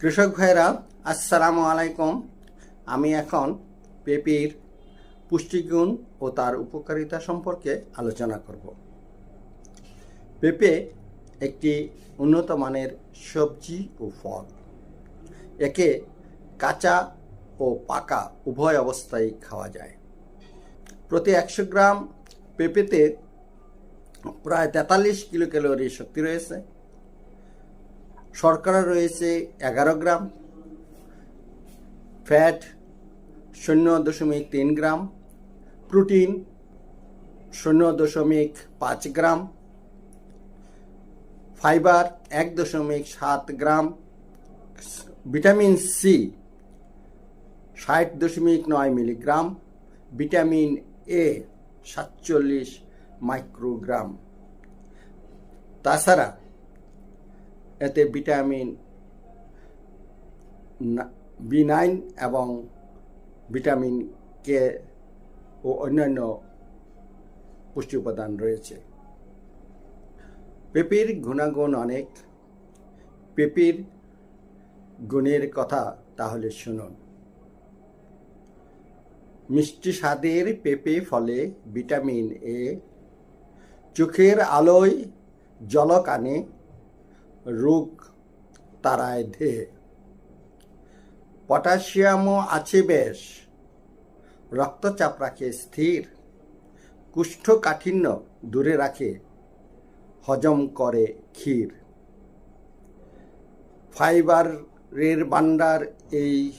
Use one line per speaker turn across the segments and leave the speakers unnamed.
কৃষক ভাইরা আসসালামু আলাইকুম। আমি এখন পেঁপের পুষ্টিগুণ ও তার উপকারিতা সম্পর্কে আলোচনা করব। পেঁপে একটি উন্নত মানের সবজি ও ফল। একে কাঁচা ও পাকা উভয় অবস্থায় খাওয়া যায়। প্রতি একশো গ্রাম পেঁপেতে প্রায় তেতাল্লিশ কিলো ক্যালোরি শক্তি রয়েছে। শর্করা রয়েছে এগারো গ্রাম, ফ্যাট শূন্য দশমিক তিন গ্রাম, প্রোটিন শূন্য দশমিক পাঁচ গ্রাম, ফাইবার এক দশমিক সাত গ্রাম, ভিটামিন সি ষাট দশমিক নয় মিলিগ্রাম, ভিটামিন এ সাতচল্লিশ মাইক্রোগ্রাম। তাছাড়া এতে ভিটামিন বি নাইন এবং ভিটামিন কে ও অন্যান্য পুষ্টি উপাদান রয়েছে। পেঁপের গুণাগুণ অনেক। পেঁপের গুণের কথা তাহলে শুনুন। মিষ্টি স্বাদের পেঁপে ফলে ভিটামিন এ, চোখের আলোয় জলক আনে রোগ তারায় ধেয়ে পটাশিয়ামও আছে বেশ। রক্তচাপ রাখে স্থির, কুষ্ঠকাঠিন্য দূরে রাখে, হজম করে ক্ষীর। ফাইবারের ভাণ্ডার এই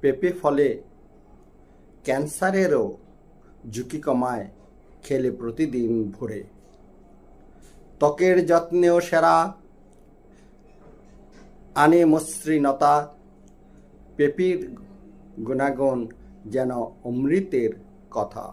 পেঁপে ফলে ক্যান্সারেরও ঝুঁকি কমায় খেলে প্রতিদিন ভোরে। ত্বকের যত্নেও সেরা। আনে মসৃণতা। পেপির গুণাগুণ যেন অমৃতের কথা।